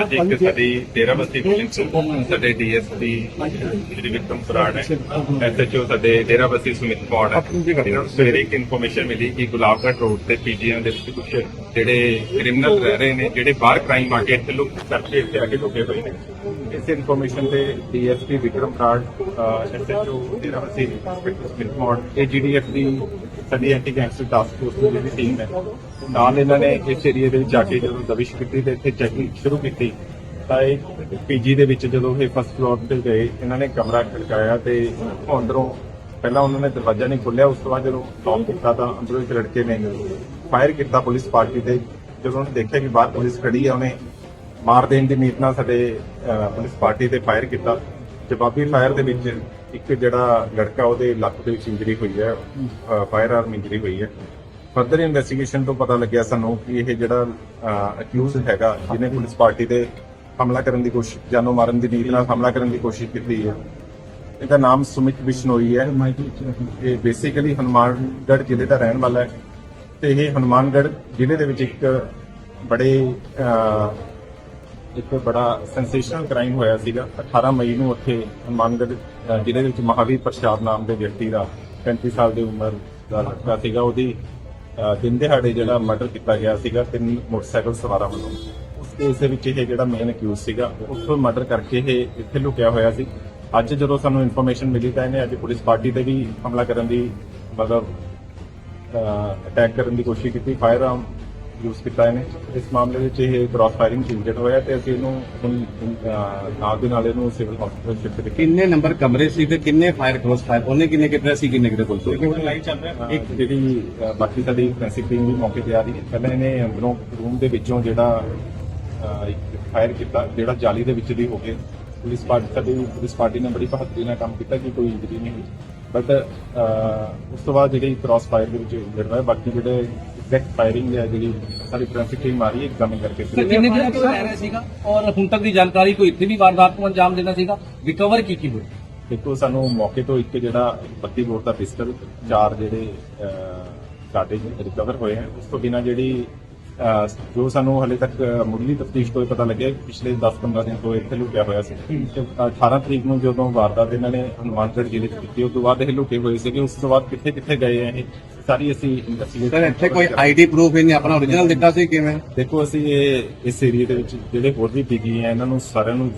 ਅੱਜ ਇੱਕ ਸਾਡੀ ਡੇਰਾ ਬਸਤੀ ਪੁਲਿਸ, ਸਾਡੇ ਡੀਐਸਪੀ ਸ਼੍ਰੀ ਵਿਕਰਮ ਬਰਾੜ ਹੈ, ਐਸਐਚਓ ਸਾਡੇ ਡੇਰਾ ਬਸਤੀ ਸੁਮਿਤ ਪੌੜ ਹੈ। ਇਹਨਾਂ ਨੂੰ ਸਵੇਰੇ ਇੱਕ ਇਨਫੋਰਮੇਸ਼ਨ ਮਿਲੀ ਕਿ ਗੁਲਾਬਗੜ੍ਹ ਰੋਡ ਤੇ ਪੀਜੀਐਮ ਦੇ ਵਿੱਚ ਕੁਝ ਜਿਹੜੇ ਕ੍ਰਿਮੀਨਲ ਰਹਿ ਰਹੇ ਨੇ, ਜਿਹੜੇ ਬਾਹਰ ਕ੍ਰਾਈਮ ਆ ਕੇ ਇੱਥੇ ਲੋਕ ਸਰਚੇ ਇੱਥੇ ਆ ਕੇ ਲੁਕੇ ਹੋਏ ਨੇ। ਇਸ ਇਨਫੋਰਮੇਸ਼ਨ ਤੇ DSP Vikram Brar SHO Dera Bassi Sumit Kaur AGTF ਦੀ ਸਾਡੀ ਐਂਟੀ ਗੈਂਗਸਟਰ ਟਾਸਕ ਫੋਰਸ ਦੀ ਜਿਹੜੀ ਟੀਮ ਹੈ, ਨਾਲ ਇਹਨਾਂ ਨੇ ਇਸ ਏਰੀਆ ਦੇ ਵਿੱਚ ਜਾ ਕੇ ਜਦੋਂ ਦਬਿਸ਼ ਕੀਤੀ ਤੇ ਇੱਥੇ ਚੈਕਿੰਗ ਸ਼ੁਰੂ ਕੀਤੀ, ਤਾਂ ਇਹ ਪੀਜੀ ਦੇ ਵਿੱਚ ਜਦੋਂ ਇਹ ਫਸਟ ਫਲੋਰ ਤੇ ਗਏ, ਇਹਨਾਂ ਨੇ ਕਮਰਾ ਖੜਕਾਇਆ ਤੇ ਅੰਦਰੋਂ ਪਹਿਲਾਂ ਉਹਨਾਂ ਨੇ ਦਰਵਾਜ਼ਾ ਨਹੀਂ ਖੋਲ੍ਹਿਆ, ਉਸ ਤੋਂ ਬਾਅਦ ਜਦੋਂ ਲੌਕ ਕੀਤਾ ਤਾਂ ਅੰਦਰੋਂ ਇੱਕ ਲੜਕੇ ਨੇ ਫਾਇਰ ਕੀਤਾ ਪੁਲਿਸ ਪਾਰਟੀ ਤੇ। ਜਦੋਂ ਉਹਨੇ ਦੇਖਿਆ ਕਿ ਬਾਹਰ ਪੁਲਿਸ ਖੜੀ ਹੈ, ਉਹਨੇ ਮਾਰ ਦੇਣ ਦੀ ਨੀਤ ਨਾਲ ਸਾਡੇ ਪੁਲਿਸ ਪਾਰਟੀ ਤੇ ਫਾਇਰ ਕੀਤਾ। ਜਵਾਬੀ ਫਾਇਰ ਦੇ ਵਿੱਚ ਇੱਕ ਜਿਹੜਾ ਲੜਕਾ ਉਹਦੇ ਲੱਕ ਦੇ ਵਿੱਚ ਇੰਜਰੀ ਹੋਈ ਹੈ ਫਾਇਰ ਆਰਮ ਇੰਜਰੀ ਹੋਈ ਹੈ। ਫਰਦਰ ਇਨਵੈਸਟੀਗੇਸ਼ਨ ਤੋਂ ਪਤਾ ਲੱਗਿਆ ਸਾਨੂੰ ਕਿ ਇਹ ਜਿਹੜਾ ਅਕਿਊਜ਼ ਹੈਗਾ ਜਿਹਨੇ ਪੁਲਿਸ ਪਾਰਟੀ ਤੇ ਹਮਲਾ ਕਰਨ ਦੀ ਕੋਸ਼ਿਸ਼ ਜਾਨੋਂ ਮਾਰਨ ਦੀ ਨੀਤ ਨਾਲ ਹਮਲਾ ਕਰਨ ਦੀ ਕੋਸ਼ਿਸ਼ ਕੀਤੀ ਹੈ। ਇਹਦਾ ਨਾਮ ਸੁਮਿਤ ਬਿਸ਼ਨੋਈ ਹੈ। ਇਹ ਬੇਸਿਕਲੀ ਹਨੂਮਾਨਗੜ੍ਹ ਜ਼ਿਲ੍ਹੇ ਦਾ ਰਹਿਣ ਵਾਲਾ ਹੈ। ਤੇ ਇਹ ਹਨੂਮਾਨਗੜ੍ਹ ਜ਼ਿਲ੍ਹੇ ਦੇ ਵਿੱਚ ਇੱਕ ਬੜੇ ਅਹ, ਬੜਾ ਸੈਂਸੇਸ਼ਨਲ ਕ੍ਰਾਈਮ ਹੋਇਆ ਸੀਗਾ। 18 ਮਈ ਨੂੰ ਉੱਥੇ ਹਨੂਮਾਨਗੜ੍ਹ ਜ਼ਿਲ੍ਹੇ ਵਿੱਚ ਮਹਾਵੀਰ ਪ੍ਰਸ਼ਾਦ ਨਾਮ ਦੇ ਵਿਅਕਤੀ ਦਾ 35 ਸਾਲ ਦੀ ਉਮਰ ਦਾ ਲੜਕਾ ਸੀਗਾ। ਉਹਦੀ ਦਿਨ ਦਿਹਾੜੇ ਜਿਹੜਾ ਮਰਡਰ ਕੀਤਾ ਗਿਆ ਸੀਗਾ ਤਿੰਨ ਮੋਟਰਸਾਈਕਲ ਸਵਾਰਾਂ ਵੱਲੋਂ। ਉਸ ਕੇਸ ਦੇ ਵਿੱਚ ਇਹ ਜਿਹੜਾ ਮੇਨ ਅਕਿਊਜ਼ ਸੀਗਾ ਉਸ ਤੋਂ ਮਰਡਰ ਕਰਕੇ ਇਹ ਇੱਥੇ ਲੁਕਿਆ ਹੋਇਆ ਸੀ। ਅੱਜ ਜਦੋਂ ਸਾਨੂੰ ਇਨਫੋਰਮੇਸ਼ਨ ਮਿਲੀ ਤਾਂ ਇਹਨੇ ਅੱਜ ਪੁਲਿਸ ਪਾਰਟੀ ਤੇ ਵੀ ਹਮਲਾ ਕਰਨ ਦੀ ਮਤਲਬ ਅਟੈਕ ਕਰਨ ਦੀ ਕੋਸ਼ਿਸ਼ ਕੀਤੀ। ਫਾਇਰ ਆਰਮ ਯੂਜ਼ ਕੀਤਾ ਇਹਨੇ। ਇਸ ਮਾਮਲੇ ਵਿੱਚ ਇਹ ਕ੍ਰਾਸ ਫਾਇਰਿੰਗ ਇੰਜਰਡ ਹੋਇਆ ਤੇ ਅਸੀਂ ਇਹਨੂੰ ਹੁਣ, ਅਹ, ਨਾਲ ਦੇ ਨਾਲ ਇਹਨੂੰ ਸਿਵਲ ਹਸਪੀਟਲ ਸ਼ਿਫਟ ਕੀਤਾ ਕਿੰਨੇ ਨੰਬਰ ਕਮਰੇ ਸੀ ਤੇ ਕਿੰਨੇ ਫਾਇਰ ਕ੍ਰੋਸ ਫਾਇਰ ਉਹਨੇ ਕਿੰਨੇ ਕਿਤੇ ਸੀ ਕਿੰਨੇ ਕਿਤੇ ਕੋਲ? ਸੀ ਇੱਕ ਜਿਹੜੀ ਬਾਕੀ ਸਾਡੀ ਫੈਂਸਿਕ ਟੀਮ ਵੀ ਮੌਕੇ ਤੇ ਆ ਰਹੀ ਹੈ। ਪਹਿਲਾਂ ਇਹਨੇ ਅੰਦਰੋਂ ਰੂਮ ਦੇ ਵਿੱਚੋਂ ਜਿਹੜਾ ਇੱਕ ਫਾਇਰ ਕੀਤਾ ਜਿਹੜਾ ਜਾਲੀ ਦੇ ਵਿੱਚ ਦੀ ਹੋ ਕੇ ਪੁਲਿਸ ਪਾਰਟੀ ਸਾਡੀ ਪੁਲਿਸ ਪਾਰਟੀ ਨੇ ਬੜੀ ਬਹਾਦਰੀ ਨਾਲ ਕੰਮ ਕੀਤਾ ਕਿ ਕੋਈ ਇੰਜਰੀ ਨਹੀਂ ਹੋਈ। ਬਟ ਉਸ ਤੋਂ ਬਾਅਦ ਜਿਹੜੀ ਕ੍ਰਾਸ ਫਾਇਰ ਦੇ ਵਿੱਚ ਇੰਜਰਡ ਹੋਇਆ ਬਾਕੀ ਜਿਹੜੇ ਐਗਜ਼ੈਕਟ ਫਾਇਰਿੰਗ ਹੈ ਜਿਹੜੀ ਸਾਡੀ ਫੈਂਸਿਕ ਟੀਮ ਆ ਰਹੀ ਹੈ ਐਗਜ਼ਾਮਿਨ ਕਰਕੇ। ਕਿੰਨੇ ਦਿਨਾਂ ਤੋਂ ਰਹਿ ਰਿਹਾ ਸੀਗਾ? ਔਰ ਹੁਣ ਤੱਕ ਦੀ ਜਾਣਕਾਰੀ ਕੋਈ ਇੱਥੇ ਵੀ ਵਾਰਦਾਤ ਨੂੰ ਅੰਜਾਮ ਦੇਣਾ ਸੀਗਾ? ਰਿਕਵਰ ਕੀ ਕੀ ਹੋਇਆ? ਦੇਖੋ ਸਾਨੂੰ ਮੌਕੇ ਤੋਂ ਇੱਕ ਜਿਹੜਾ 32 ਬੋਰ ਦਾ ਪਿਸਟਲ ਚਾਰ ਜਿਹੜੇ ਕਾਟੇਜ ਰਿਕਵਰ ਹੋਏ ਹਨ ਉਸ ਤੋਂ ਬਿਨਾ ਜਿਹੜੀ ਜੋ ਸਾਨੂੰ ਹਲੇ ਤੱਕ ਮੁੱਢਲੀ ਤਫਤੀਸ਼ ਤੋਂ ਇਹ ਪਤਾ ਲੱਗਿਆ ਕਿ ਪਿਛਲੇ 10-15 ਦਿਨ ਤੋਂ ਇੱਥੇ ਲੁਕਿਆ ਹੋਇਆ ਸੀ। ਤੇ 18 ਤਰੀਕ ਨੂੰ ਜਦੋਂ ਵਾਰਦਾਤ ਇਹਨਾਂ ਨੇ ਹਨੂਮਾਨਗੜ੍ਹ ਜ਼ਿਲ੍ਹੇ 'ਚ ਕੀਤੀ ਉਸ ਤੋਂ ਬਾਅਦ ਇਹ ਲੁਕੇ ਹੋਏ ਸੀਗੇ। ਉਸ ਤੋਂ ਬਾਅਦ ਕਿੱਥੇ ਕਿੱਥੇ ਗਏ ਆ ਇਹ ਸਾਰੀ ਅਸੀਂ ਸਰ ਇੱਥੇ ਕੋਈ ਆਈਡੀ ਪ੍ਰੂਫ ਇਹਨੇ ਆਪਣਾ ਓਰੀਜਨਲ ਦਿੱਤਾ ਸੀ ਕਿਵੇਂ? ਦੇਖੋ ਅਸੀਂ ਇਹ ਇਸ ਏਰੀਆ ਦੇ ਵਿੱਚ ਜਿਹੜੇ ਹੋਰ ਵੀ ਪੀਜੀ ਆ ਇਹਨਾਂ ਨੂੰ ਸਾਰਿਆਂ ਨੂੰ